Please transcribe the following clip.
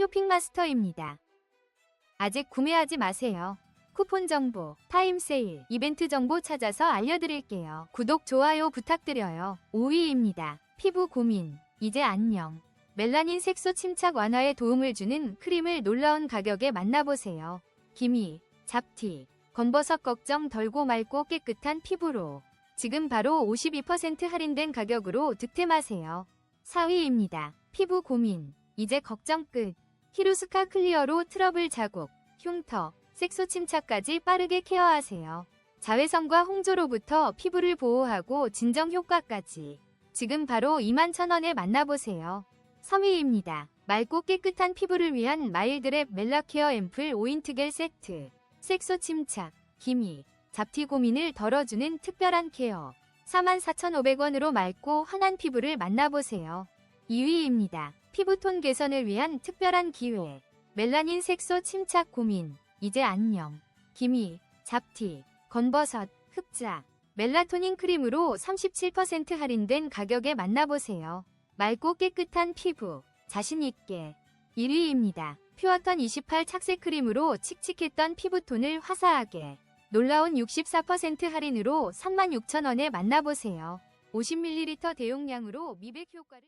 쇼핑마스터입니다. 아직 구매하지 마세요. 쿠폰 정보, 타임 세일, 이벤트 정보 찾아서 알려드릴게요. 구독, 좋아요 부탁드려요. 5위입니다. 피부 고민, 이제 안녕. 멜라닌 색소 침착 완화에 도움을 주는 크림을 놀라운 가격에 만나보세요. 기미, 잡티, 검버섯 걱정 덜고 맑고 깨끗한 피부로 지금 바로 52% 할인된 가격으로 득템하세요. 4위입니다. 피부 고민, 이제 걱정 끝. 히루스카 클리어로 트러블 자국, 흉터, 색소 침착까지 빠르게 케어하세요. 자외선과 홍조로부터 피부를 보호하고 진정 효과까지. 지금 바로 21,000원에 만나보세요. 3위입니다. 맑고 깨끗한 피부를 위한 마일드랩 멜라케어 앰플 5인트 겔 세트. 색소 침착, 기미, 잡티 고민을 덜어주는 특별한 케어. 44,500원으로 맑고 환한 피부를 만나보세요. 2위입니다. 피부톤 개선을 위한 특별한 기회. 멜라닌 색소 침착 고민. 이제 안녕. 기미, 잡티, 건버섯, 흑자. 멜라토닌 크림으로 37% 할인된 가격에 만나보세요. 맑고 깨끗한 피부. 자신있게. 1위입니다. 퓨어턴 28 착색 크림으로 칙칙했던 피부톤을 화사하게. 놀라운 64% 할인으로 36,000원에 만나보세요. 50ml 대용량으로 미백 효과를